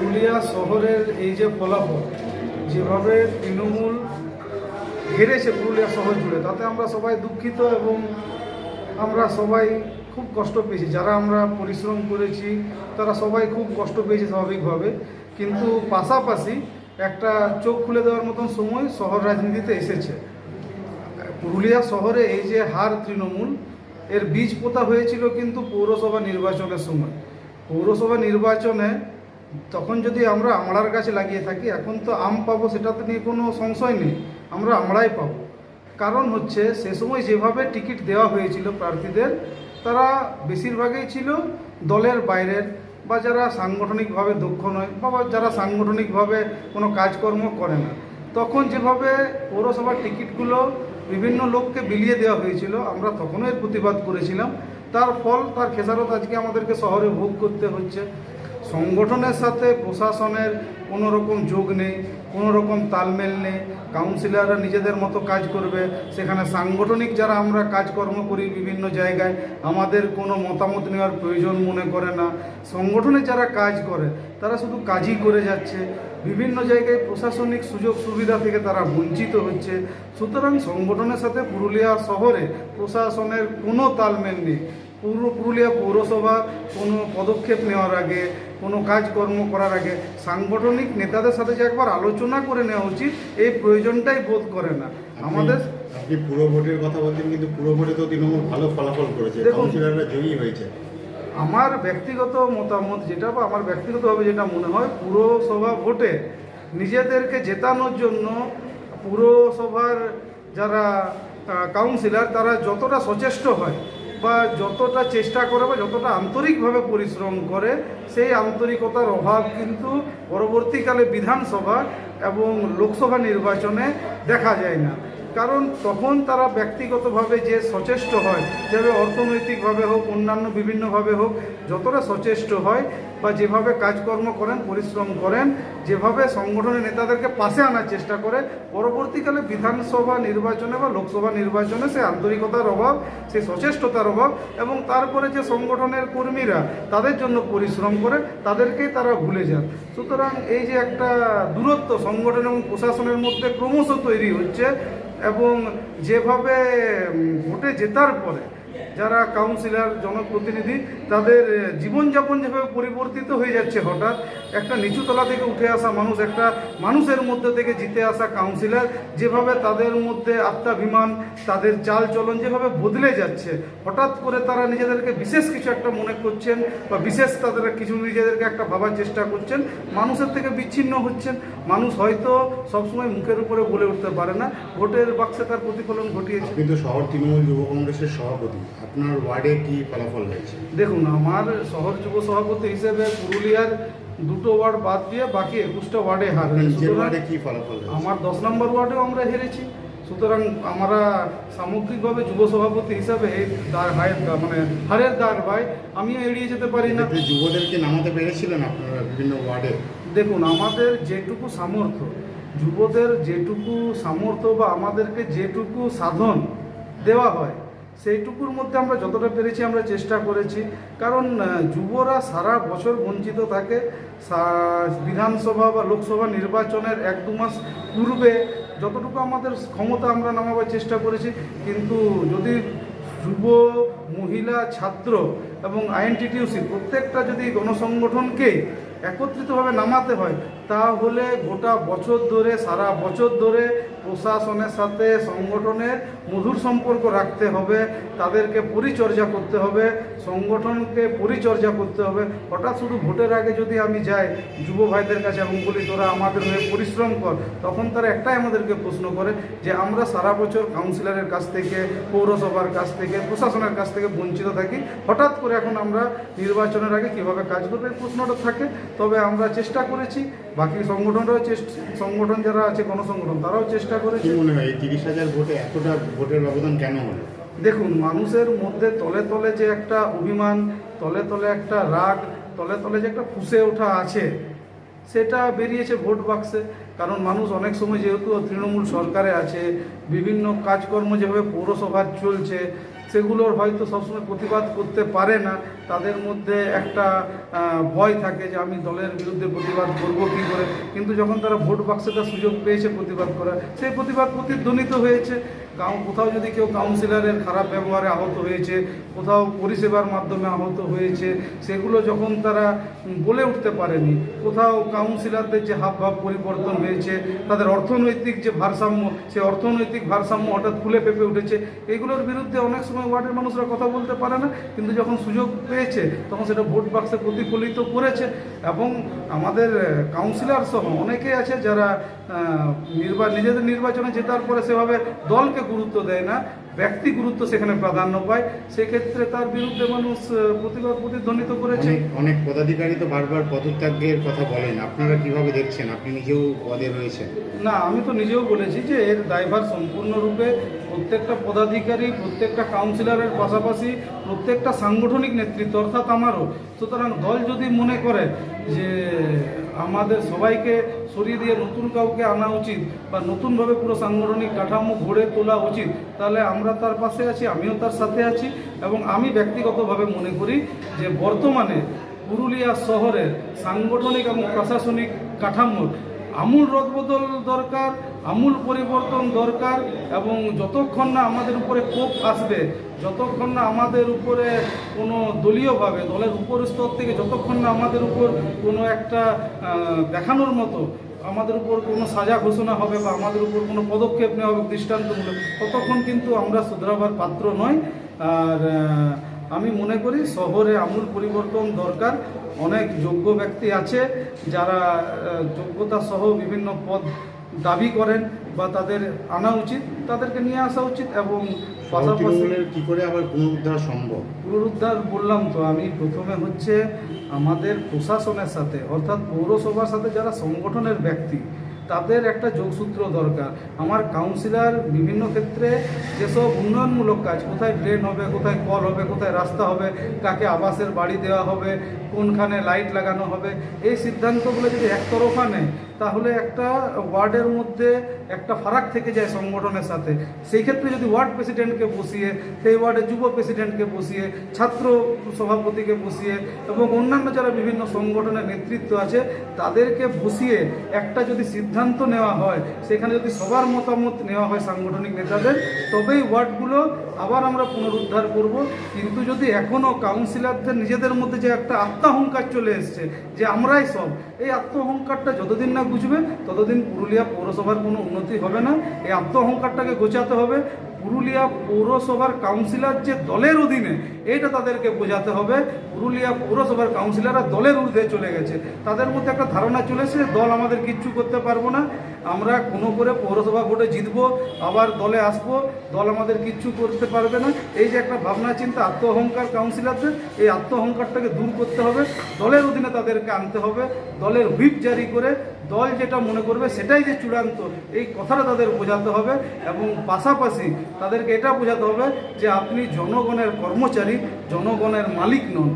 পুরুলিয়া শহরের এই যে ফলাফল, যেভাবে তৃণমূল হেরেছে পুরুলিয়া শহর জুড়ে, তাতে আমরা সবাই দুঃখিত এবং আমরা সবাই খুব কষ্ট পেয়েছি। যারা আমরা পরিশ্রম করেছি, তারা সবাই খুব কষ্ট পেয়েছে স্বাভাবিকভাবে। কিন্তু পাশাপাশি একটা চোখ খুলে দেওয়ার মতন সময় শহর রাজনীতিতে এসেছে। পুরুলিয়া শহরে এই যে হার তৃণমূল, এর বীজ পোতা হয়েছিল কিন্তু পৌরসভা নির্বাচনের সময়। পৌরসভা নির্বাচনে তখন যদি আমরা আমড়ার গাছে লাগিয়ে থাকি, এখন তো আম পাবো সেটাতে নিয়ে কোনো সংশয় নেই, আমরা আমড়াই পাবো। কারণ হচ্ছে, সে সময় যেভাবে টিকিট দেওয়া হয়েছিল প্রার্থীদের, তারা বেশিরভাগই ছিল দলের বাইরের বা যারা সাংগঠনিকভাবে দক্ষ নয় বা যারা সাংগঠনিকভাবে কোনো কাজকর্ম করে না। তখন যেভাবে পৌরসভার টিকিটগুলো বিভিন্ন লোককে বিলিয়ে দেওয়া হয়েছিল, আমরা তখনও এর প্রতিবাদ করেছিলাম। তার ফল, তার খেসারত আজকে আমাদেরকে শহরে ভোগ করতে হচ্ছে। সংগঠনের সাথে প্রশাসনের কোনো রকম যোগ নেই, কোনো রকম তালমেল নেই কাউন্সিলররা নিজেদের মতো কাজ করবে, সেখানে সাংগঠনিক যারা আমরা কাজকর্ম করি বিভিন্ন জায়গায়, আমাদের কোনো মতামত নেওয়ার প্রয়োজন মনে করে না। সংগঠনে যারা কাজ করে, তারা শুধু কাজই করে যাচ্ছে। বিভিন্ন জায়গায় প্রশাসনিক সুযোগ সুবিধা থেকে তারা বঞ্চিত হচ্ছে। সুতরাং সংগঠনের সাথে পুরুলিয়া শহরে প্রশাসনের কোনো তালমেল নেই। পুরো পুরুলিয়া পৌরসভা কোনো পদক্ষেপ নেওয়ার আগে কোনো কাজকর্ম করার আগে সাংগঠনিক নেতাদের সাথে যে একবার আলোচনা করে নেওয়া উচিত এই প্রয়োজনটাই বোধ করে না আমাদের আপনি পুরো ভোটের কথা বলতেন কিন্তু পুরো ভোটে তো তৃণমূল ভালো ফলাফল করেছে। কাউন্সিলররা জয়ী হয়েছে আমার ব্যক্তিগত মতামত যেটা বা আমার ব্যক্তিগতভাবে যেটা মনে হয় পুরসভা ভোটে নিজেদেরকে জেতানোর জন্য পুরসভার যারা কাউন্সিলর তারা যতটা সচেষ্ট হয় বা যতটা চেষ্টা করে বা যতটা আন্তরিকভাবে পরিশ্রম করে, সেই আন্তরিকতার অভাব কিন্তু পরবর্তীকালে বিধানসভা এবং লোকসভা নির্বাচনে দেখা যায় না। কারণ তখন তারা ব্যক্তিগতভাবে যে সচেষ্ট হয়, যেভাবে অর্থনৈতিকভাবে হোক, অন্যান্য বিভিন্নভাবে হোক, যতটা সচেষ্ট হয় বা যেভাবে কাজকর্ম করেন, পরিশ্রম করেন, যেভাবে সংগঠনের নেতাদেরকে পাশে আনার চেষ্টা করে, পরবর্তীকালে বিধানসভা নির্বাচনে বা লোকসভা নির্বাচনে সে আন্তরিকতার অভাব, সে সচেষ্টতার অভাব এবং তারপরে যে সংগঠনের কর্মীরা তাদের জন্য পরিশ্রম করে, তাদেরকেই তারা ভুলে যান। সুতরাং এই যে একটা দূরত্ব সংগঠন এবং প্রশাসনের মধ্যে ক্রমশ তৈরি হচ্ছে এবং যেভাবে ভোটে জেতার পরে যারা কাউন্সিলর জনপ্রতিনিধি, তাদের জীবনযাপন যেভাবে পরিবর্তিত হয়ে যাচ্ছে হঠাৎ, একটা নিচুতলা থেকে উঠে আসা মানুষ, একটা মানুষের মধ্যে থেকে জিতে আসা কাউন্সিলর যেভাবে তাদের মধ্যে আত্মাভিমান, তাদের চাল চলন যেভাবে বদলে যাচ্ছে, হঠাৎ করে তারা নিজেদেরকে বিশেষ কিছু একটা মনে করছেন বা বিশেষ তাদের কিছু নিজেদেরকে একটা ভাবার চেষ্টা করছেন, মানুষের থেকে বিচ্ছিন্ন হচ্ছেন, মানুষ হয়তো সবসময় মুখের উপরে বলে উঠতে পারে না, ভোটের বাক্সে তার প্রতিফলন ঘটিয়েছে। কিন্তু শহর তৃণমূল যুব কংগ্রেসের সভাপতি আপনার ওয়ার্ডে কি ফলাফল হয়েছে? দেখুন আমার শহর যুব সভাপতি হিসেবে পুরুলিয়ার দুটো ওয়ার্ড বাদ দিয়ে বাকি একুশটা ওয়ার্ডে হার ওয়ার্ডে কি ফলাফল আমার দশ নম্বর ওয়ার্ডেও আমরা হেরেছি। সুতরাং আমরা সামগ্রিকভাবে যুব সভাপতি হিসাবে এই হায়ের মানে হারের দাগ ভাই আমিও এড়িয়ে যেতে পারি না। যুবদেরকে নামাতে পেরেছিলেন আপনারা বিভিন্ন ওয়ার্ডে? দেখুন আমাদের যেটুকু সামর্থ্য যুবদের যেটুকু সামর্থ্য বা আমাদেরকে যেটুকু সাধন দেওয়া হয় সেইটুকুর মধ্যে আমরা যতটা পেরেছি আমরা চেষ্টা করেছি। কারণ যুবরা সারা বছর বঞ্চিত থাকে। বিধানসভা বা লোকসভা নির্বাচনের এক দু মাস পূর্বে যতটুকু আমাদের ক্ষমতা আমরা নামাবার চেষ্টা করেছি। কিন্তু যদি যুব, মহিলা, ছাত্র এবং আইএনটিটিউসি প্রত্যেকটা যদি গণসংগঠনকে একত্রিতভাবে নামাতে হয়, তাহলে গোটা বছর ধরে, সারা বছর ধরে প্রশাসনের সাথে সংগঠনের মধুর সম্পর্ক রাখতে হবে, তাদেরকে পরিচর্যা করতে হবে, সংগঠনকে পরিচর্যা করতে হবে। হঠাৎ শুধু ভোটের আগে যদি আমি যাই, যুব ভাইদের কাছে এবং বলি, তোরা আমাদের হয়ে পরিশ্রম কর। তখন তারা একটাই আমাদেরকে প্রশ্ন করে যে, আমরা সারা বছর কাউন্সিলরের কাছ থেকে, পৌরসভার কাছ থেকে, প্রশাসনের কাছ থেকে বঞ্চিত থাকি। হঠাৎ করে এখন আমরা নির্বাচনের আগে কীভাবে কাজ করবে? এই প্রশ্নটা থাকে। তবে আমরা চেষ্টা করেছি। বাকি সংগঠনরাও চেষ্টা, সংগঠন যারা আছে, গণসংগঠন, তারাও চেষ্টা কি করেছে। মনে হয় তিরিশ হাজার ভোটে এতটা ভোটের ব্যবধান কেন হলো? দেখুন মানুষের মধ্যে তলে তলে যে একটা অভিমান তলে তলে একটা রাগ তলে তলে যে একটা ফুসে ওঠা আছে সেটা বেরিয়েছে ভোট বাক্সে। কারণ মানুষ অনেক সময় যেহেতু তৃণমূল সরকারে আছে বিভিন্ন কাজকর্ম যেভাবে পৌরসভার চলছে সেগুলোর হয়তো সবসময় প্রতিবাদ করতে পারে না। তাদের মধ্যে একটা ভয় থাকে যে আমি দলের বিরুদ্ধে প্রতিবাদ করব কী করে। কিন্তু যখন তারা ভোট বাক্সে তার সুযোগ পেয়েছে প্রতিবাদ করার, সেই প্রতিবাদ প্রতিধ্বনিত হয়েছে। কোথাও যদি কেউ কাউন্সিলরের খারাপ ব্যবহারে আহত হয়েছে, কোথাও পরিষেবার মাধ্যমে আহত হয়েছে, সেগুলো যখন তারা বলে উঠতে পারেনি, কোথাও কাউন্সিলরদের যে হাব ভাব পরিবর্তন হয়েছে, তাদের অর্থনৈতিক যে ভারসাম্য, সে অর্থনৈতিক ভারসাম্য হঠাৎ ফুলে ফেপে উঠেছে এগুলোর বিরুদ্ধে অনেক সময় ওয়ার্ডের মানুষরা কথা বলতে পারে না, কিন্তু যখন সুযোগ পেয়েছে, তখন সেটা ভোট বাক্সে প্রতিফলিত করেছে এবং আমাদের কাউন্সিলর সহ অনেকে আছে যারা নির্বা, নিজেদের নির্বাচনে জেতার পরে সেভাবে দলকে গুরুত্ব দেয় না ব্যক্তি গুরুত্ব সেখানে প্রাধান্য পায়। সেক্ষেত্রে তার বিরুদ্ধে মানুষ প্রতিবাদ প্রতিধ্বনিত করেছে। অনেক পদাধিকারী তো বারবার পদত্যাগের কথা বলেন। আপনারা কীভাবে দেখছেন? আপনি নিজেও পদে রয়েছেন। না আমি তো নিজেও বলেছি যে এর দায়ভার সম্পূর্ণরূপে প্রত্যেকটা পদাধিকারী প্রত্যেকটা কাউন্সিলরের পাশাপাশি প্রত্যেকটা সাংগঠনিক নেতৃত্ব অর্থাৎ আমারও। সুতরাং দল যদি মনে করে যে আমাদের সবাইকে সরিয়ে দিয়ে নতুন কাউকে আনা উচিত বা নতুনভাবে পুরো সাংগঠনিক কাঠামো গড়ে তোলা উচিত, তাহলে আমরা তার পাশে আছি, আমিও তার সাথে আছি এবং আমি ব্যক্তিগতভাবে মনে করি যে বর্তমানে পুরুলিয়া শহরের সাংগঠনিক এবং প্রশাসনিক কাঠামোর আমূল রদবদল দরকার, আমূল পরিবর্তন দরকার এবং যতক্ষণ না আমাদের উপরে কোপ আসবে, যতক্ষণ না আমাদের উপরে কোনো দলীয়ভাবে দলের উপর স্তর থেকে যতক্ষণ না আমাদের উপর কোনো একটা দেখানোর মতো আমাদের উপর কোনো সাজা ঘোষণা হবে বা আমাদের উপর কোনো পদক্ষেপ নেওয়া হবে দৃষ্টান্তমূলক, ততক্ষণ কিন্তু আমরা শুধরাবার পাত্র নয় আর আমি মনে করি শহরে আমূল পরিবর্তন দরকার। অনেক যোগ্য ব্যক্তি আছে যারা যোগ্যতা সহ বিভিন্ন পদ দাবি করেন বা তাদের আনা উচিত তাদেরকে নিয়ে আসা উচিত এবং পাশাপাশি কি করে আবার পুনরুদ্ধার সম্ভব? পুনরুদ্ধার বললাম তো আমি প্রথমে হচ্ছে আমাদের প্রশাসনের সাথে অর্থাৎ পৌরসভার সাথে যারা সংগঠনের ব্যক্তি তাদের একটা যোগসূত্র দরকার। আমার কাউন্সিলর বিভিন্ন ক্ষেত্রে যেসব উন্নয়নমূলক কাজ, কোথায় ড্রেন হবে, কোথায় কল হবে, কোথায় রাস্তা হবে, কাকে আবাসের বাড়ি দেওয়া হবে, কোনখানে লাইট লাগানো হবে, এই সিদ্ধান্তগুলো যদি একতরফা নেয় তাহলে একটা ওয়ার্ডের মধ্যে একটা ফারাক থেকে যায় সংগঠনের সাথে। সেই ক্ষেত্রে যদি ওয়ার্ড প্রেসিডেন্টকে বসিয়ে, সেই ওয়ার্ডের যুব প্রেসিডেন্টকে বসিয়ে, ছাত্র সভাপতিকে বসিয়ে এবং অন্যান্য যারা বিভিন্ন সংগঠনের নেতৃত্ব আছে, তাদেরকে বসিয়ে একটা যদি সিদ্ধান্ত নেওয়া হয়, সেখানে যদি সবার মতামত নেওয়া হয় সাংগঠনিক নেতাদের, তবেই ওয়ার্ডগুলো আবার আমরা পুনরুদ্ধার করব। কিন্তু যদি এখনও কাউন্সিলরদের নিজেদের মধ্যে যে একটা আত্মাহংকার চলে এসছে, যে আমরাই সব, এই আত্মঅহংকারটা যতদিন না বুঝবে, ততদিন পুরুলিয়া পৌরসভার কোনো উন্নতি হবে না। এই আত্মহংকারটাকে গোছাতে হবে। পুরুলিয়া পৌরসভার কাউন্সিলর যে দলের অধীনে এইটা তাদেরকে বোঝাতে হবে। পুরুলিয়া পৌরসভার কাউন্সিলররা দলের ঊর্ধ্বে চলে গেছে। তাদের মধ্যে একটা ধারণা চলেছে দল আমাদের কিচ্ছু করতে পারব না। আমরা কোনো করে পৌরসভা ভোটে জিতবো, আবার দলে আসব, দল আমাদের কিচ্ছু করতে পারবে না। এই যে একটা ভাবনা, চিন্তা আত্ম অহংকার কাউন্সিলরদের, এই আত্ম অহংকারটাকে দূর করতে হবে। দলের অধীনে তাদেরকে আনতে হবে। দলের হুইপ জারি করে দল যেটা মনে করবে সেটাই যে চূড়ান্ত, এই কথাটা তাদের বোঝাতে হবে। এবং পাশাপাশি তাদেরকে এটা বোঝাতে হবে যে আপনি জনগণের কর্মচারী জনগণের মালিক নন।